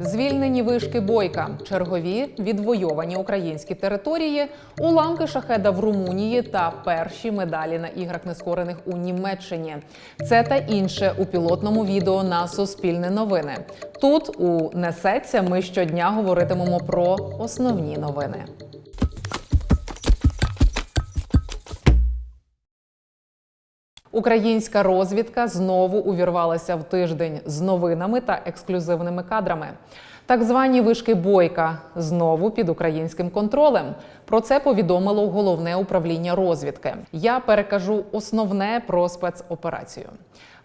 Звільнені вишки бойка, чергові відвойовані українські території, уламки шахеда в Румунії та перші медалі на іграх нескорених у Німеччині. Це та інше у пілотному відео на Суспільне новини. Тут у несеться ми щодня говоритимемо про основні новини. Українська розвідка знову увірвалася в тиждень з новинами та ексклюзивними кадрами. Так звані вишки бойка знову під українським контролем. Про це повідомило головне управління розвідки. Я перекажу основне про спецоперацію.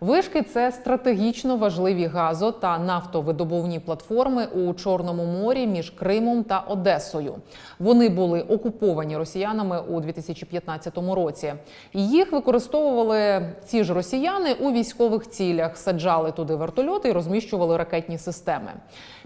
Вишки це стратегічно важливі газо та нафтовидобувні платформи у Чорному морі між Кримом та Одесою. Вони були окуповані росіянами у 2015 році. Їх використовували ці ж росіяни у військових цілях, саджали туди вертольоти і розміщували ракетні системи.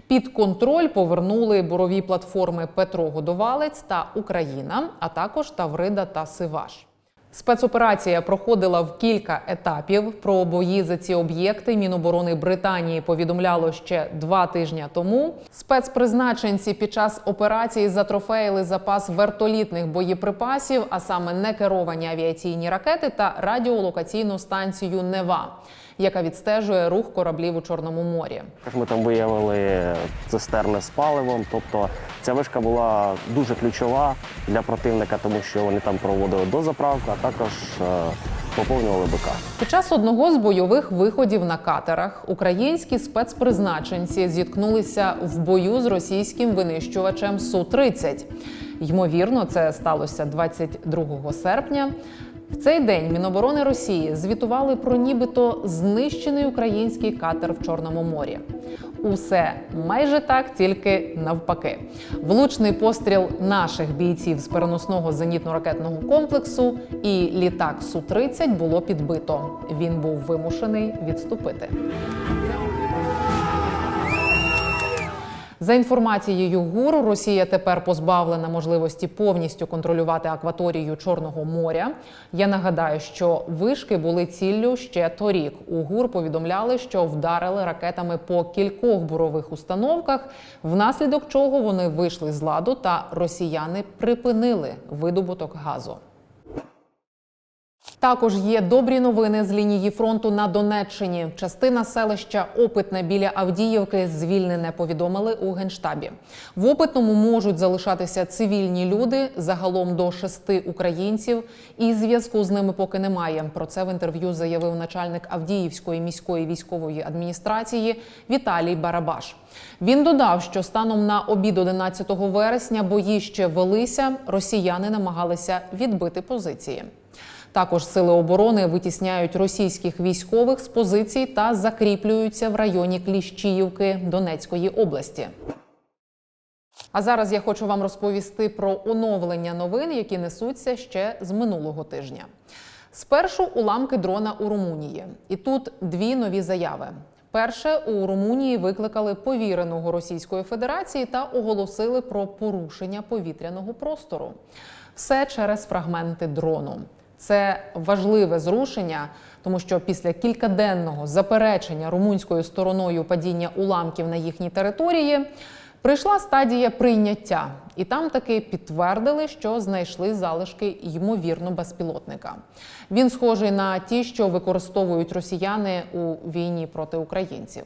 Під контроль повернули бурові платформи Петро Годовалець та Україна, а також Таврида та Сиваш. Спецоперація проходила в кілька етапів. Про бої за ці об'єкти Міноборони Британії повідомляло ще два тижні тому. Спецпризначенці під час операції затрофеїли запас вертолітних боєприпасів, а саме некеровані авіаційні ракети та радіолокаційну станцію Нева, яка відстежує рух кораблів у Чорному морі. Ми там виявили цистерни з паливом. Тобто ця вишка була дуже ключова для противника, тому що вони там проводили дозаправку, а також е, поповнювали БК. Під час одного з бойових виходів на катерах українські спецпризначенці зіткнулися в бою з російським винищувачем су 30 Ймовірно, це сталося 22 серпня. В цей день Міноборони Росії звітували про нібито знищений український катер в Чорному морі. Усе майже так, тільки навпаки. Влучний постріл наших бійців з переносного зенітно-ракетного комплексу і літак су 30 було підбито. Він був вимушений відступити. За інформацією ГУР, Росія тепер позбавлена можливості повністю контролювати акваторію Чорного моря. Я нагадаю, що вишки були ціллю ще торік. У ГУР повідомляли, що вдарили ракетами по кількох бурових установках, внаслідок чого вони вийшли з ладу, та росіяни припинили видобуток газу. Також є добрі новини з лінії фронту на Донеччині. Частина селища Опитне біля Авдіївки звільнене повідомили у генштабі. В опитному можуть залишатися цивільні люди загалом до шести українців, і зв'язку з ними поки немає. Про це в інтерв'ю заявив начальник Авдіївської міської військової адміністрації Віталій Барабаш. Він додав, що станом на обід 11 вересня бої ще велися. Росіяни намагалися відбити позиції. Також сили оборони витісняють російських військових з позицій та закріплюються в районі Кліщіївки Донецької області. А зараз я хочу вам розповісти про оновлення новин, які несуться ще з минулого тижня. Спершу уламки дрона у Румунії, і тут дві нові заяви. Перше у Румунії викликали повіреного Російської Федерації та оголосили про порушення повітряного простору. Все через фрагменти дрону. Це важливе зрушення, тому що після кількаденного заперечення румунською стороною падіння уламків на їхній території прийшла стадія прийняття, і там таки підтвердили, що знайшли залишки ймовірно безпілотника. Він схожий на ті, що використовують росіяни у війні проти українців.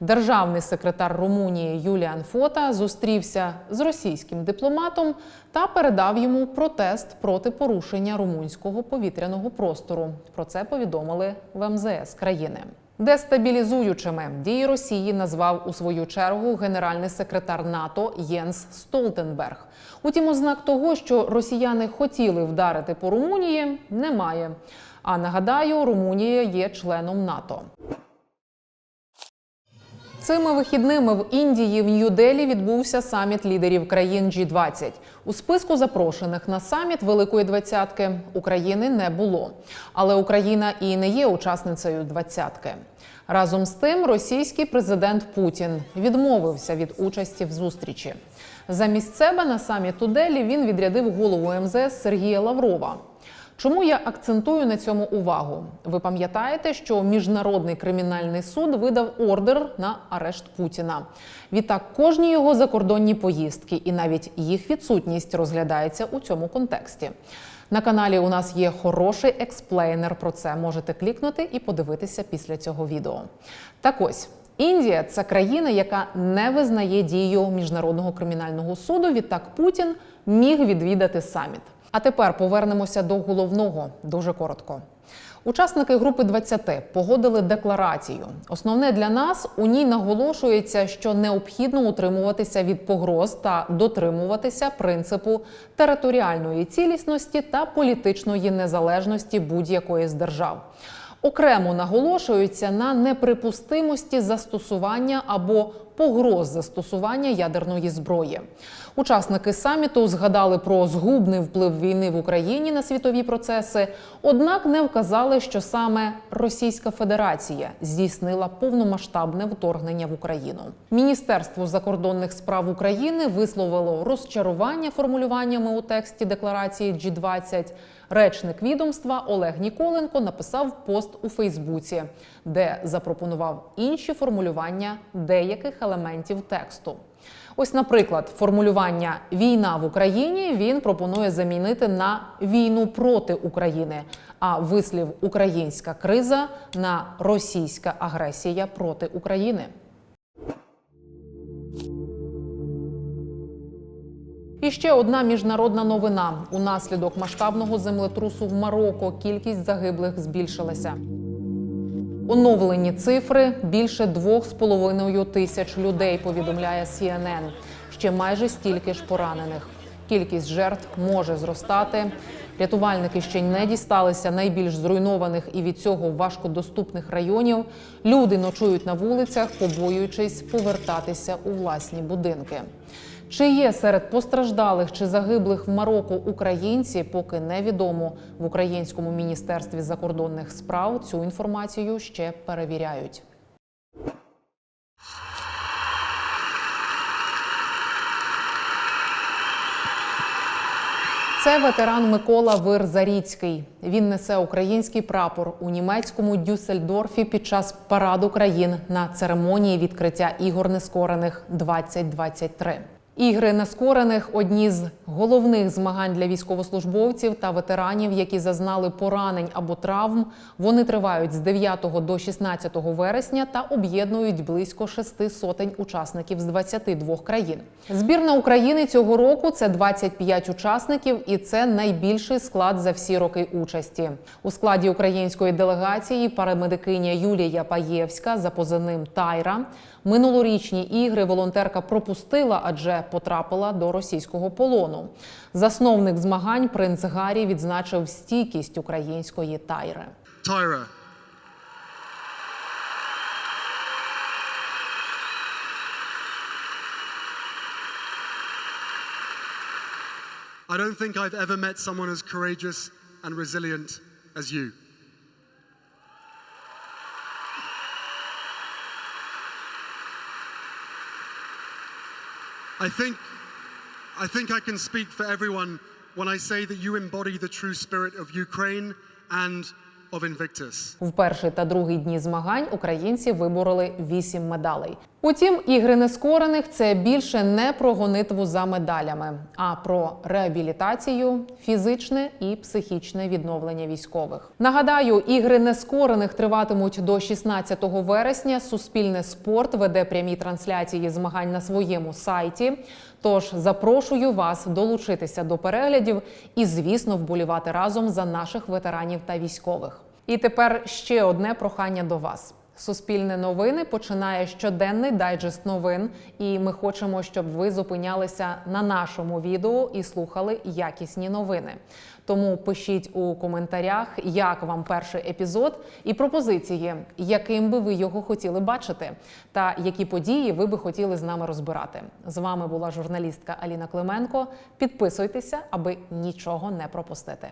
Державний секретар Румунії Юліан Фота зустрівся з російським дипломатом та передав йому протест проти порушення румунського повітряного простору. Про це повідомили в МЗС країни. Дестабілізуючими дії Росії назвав у свою чергу генеральний секретар НАТО Єнс Столтенберг. Утім, ознак того, що росіяни хотіли вдарити по Румунії, немає. А нагадаю, Румунія є членом НАТО. Цими вихідними в Індії в Нью-Делі відбувся саміт лідерів країн G20. У списку запрошених на саміт Великої двадцятки України не було. Але Україна і не є учасницею двадцятки. Разом з тим, російський президент Путін відмовився від участі в зустрічі. Замість себе на саміт у Делі він відрядив голову МЗС Сергія Лаврова. Чому я акцентую на цьому увагу? Ви пам'ятаєте, що міжнародний кримінальний суд видав ордер на арешт Путіна. Відтак, кожні його закордонні поїздки і навіть їх відсутність розглядається у цьому контексті. На каналі у нас є хороший експлейнер про це. Можете клікнути і подивитися після цього відео. Так ось. Індія це країна, яка не визнає дію міжнародного кримінального суду. Відтак Путін міг відвідати саміт. А тепер повернемося до головного дуже коротко. Учасники групи 20 погодили декларацію. Основне для нас у ній наголошується, що необхідно утримуватися від погроз та дотримуватися принципу територіальної цілісності та політичної незалежності будь-якої з держав. Окремо наголошується на неприпустимості застосування або погроз застосування ядерної зброї. Учасники саміту згадали про згубний вплив війни в Україні на світові процеси, однак не вказали, що саме Російська Федерація здійснила повномасштабне вторгнення в Україну. Міністерство закордонних справ України висловило розчарування формулюваннями у тексті декларації G20. Речник відомства Олег Ніколенко написав пост у Фейсбуці, де запропонував інші формулювання деяких елементів тексту. Ось, наприклад, формулювання війна в Україні він пропонує замінити на війну проти України, а вислів українська криза на російська агресія проти України. І ще одна міжнародна новина: унаслідок масштабного землетрусу в Марокко кількість загиблих збільшилася. Оновлені цифри більше 2,5 тисяч людей. Повідомляє CNN. Ще майже стільки ж поранених. Кількість жертв може зростати. Рятувальники ще не дісталися найбільш зруйнованих і від цього важкодоступних районів. Люди ночують на вулицях, побоюючись повертатися у власні будинки. Чи є серед постраждалих чи загиблих в Марокко українці, поки невідомо в українському міністерстві закордонних справ цю інформацію ще перевіряють. Це ветеран Микола Вир-Заріцький. Він несе український прапор у німецькому Дюссельдорфі під час параду країн на церемонії відкриття ігор нескорених 2023. Ігри нескорених одні з головних змагань для військовослужбовців та ветеранів, які зазнали поранень або травм. Вони тривають з 9 до 16 вересня та об'єднують близько шести сотень учасників з 22 країн. Збірна України цього року це 25 учасників, і це найбільший склад за всі роки участі. У складі української делегації парамедикиня Юлія Паєвська за позивним Тайра. Минулорічні ігри волонтерка пропустила, адже потрапила до російського полону. Засновник змагань принц Гаррі відзначив стійкість української тайри. Tyra. I don't think I've ever met someone as courageous and resilient as you. I think I think I can speak for everyone when I say that you embody the true spirit of Ukraine and of Invictus. Перший та другий дні змагань українці вибороли вісім медалей. Утім, ігри нескорених це більше не про гонитву за медалями, а про реабілітацію, фізичне і психічне відновлення військових. Нагадаю, ігри нескорених триватимуть до 16 вересня. Суспільне спорт веде прямі трансляції змагань на своєму сайті. Тож запрошую вас долучитися до переглядів і, звісно, вболівати разом за наших ветеранів та військових. І тепер ще одне прохання до вас. Суспільне новини починає щоденний дайджест новин, і ми хочемо, щоб ви зупинялися на нашому відео і слухали якісні новини. Тому пишіть у коментарях, як вам перший епізод, і пропозиції, яким би ви його хотіли бачити, та які події ви би хотіли з нами розбирати. З вами була журналістка Аліна Клименко. Підписуйтеся, аби нічого не пропустити.